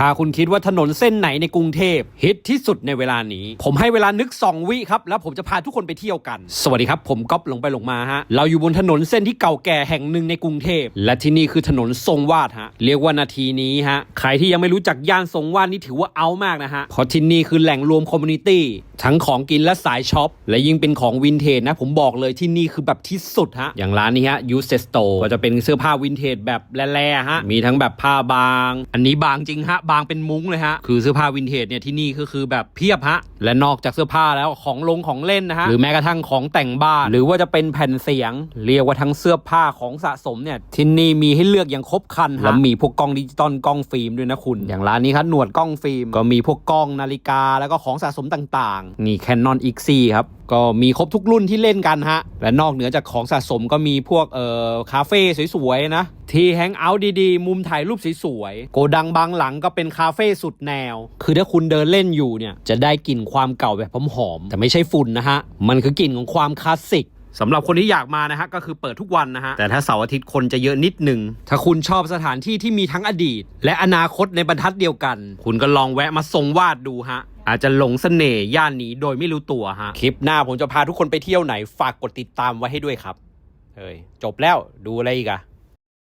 ถ้าคุณคิดว่าถนนเส้นไหนในกรุงเทพฮิตที่สุดในเวลานี้ ผมให้เวลานึก 2 วิครับ แล้วผมจะพาทุกคนไปเที่ยวกัน สวัสดีครับ ผมก๊อฟลงไปลงมาฮะ เราอยู่บนถนนเส้นที่เก่าแก่แห่งหนึ่งในกรุงเทพ และที่นี่คือถนนทรงวาดฮะ เรียกว่านาทีนี้ฮะ ใครที่ยังไม่รู้จักย่านทรงวาดนี่ถือว่าเอามากนะฮะ เพราะที่นี่คือแหล่งรวมคอมมูนิตี้ทั้งของกินและสายช็อป และยิ่งเป็นของวินเทจนะ ผมบอกเลยที่นี่คือแบบที่สุดฮะ อย่างร้านนี้ฮะยูเซสโตก็จะเป็นเสื้อผ้าวินเทจแบบแร่ๆฮะ มีทั้งแบบผ้าบาง อันนี้บางจริงฮะบางเป็นมุ้งเลยฮะ คือเสื้อผ้าวินเทจเนี่ยที่นี่ก็คือแบบเพียบฮะ และนอกจากเสื้อผ้าแล้วของลงของเล่นนะฮะ หรือแม้กระทั่งของแต่งบ้าน หรือว่าจะเป็นแผ่นเสียง เรียกว่าทั้งเสื้อผ้าของสะสมเนี่ยที่นี่มีให้เลือกอย่างครบครันฮะ แล้วมีพวกกล้องดิจิตอลกล้องฟิล์มด้วยนะคุณ อย่างร้านนี้ครับหนวดกล้องฟิล์ม ก็มีพวกกล้องนาฬิกาแล้วก็ของสะสมต่างๆ นี่ Canon x 4ครับ ก็มีครบทุกรุ่นที่เล่นกันฮะ และนอกเหนือจากของสะสมก็มีพวกเอ่อคาเฟ่สวยๆนะ ที่แฮงเอาท์ดีๆ มุมถ่ายรูปสวยๆ โกดังบางหลังก็เป็นคาเฟ่สุดแนว คือถ้าคุณเดินเล่นอยู่เนี่ย จะได้กลิ่นความเก่าแบบหอมๆแต่ไม่ใช่ฝุ่นนะฮะ มันคือกลิ่นของความคลาสสิกสำหรับคนที่อยากมานะฮะก็คือเปิดทุกวันนะฮะ แต่ถ้าเสาร์อาทิตย์คนจะเยอะนิดหนึ่งถ้าคุณชอบสถานที่ที่มีทั้งอดีต และอนาคตในบรรทัดเดียวกัน คุณก็ลองแวะมาทรงวาดดูฮะ อาจจะหลงเสน่ห์ย่านนี้โดยไม่รู้ตัวฮะ คลิปหน้าผมจะพาทุกคนไปเที่ยวไหนฝากกดติดตามไว้ให้ด้วยครับเฮ้ยจบแล้วดูอะไรอีกอะ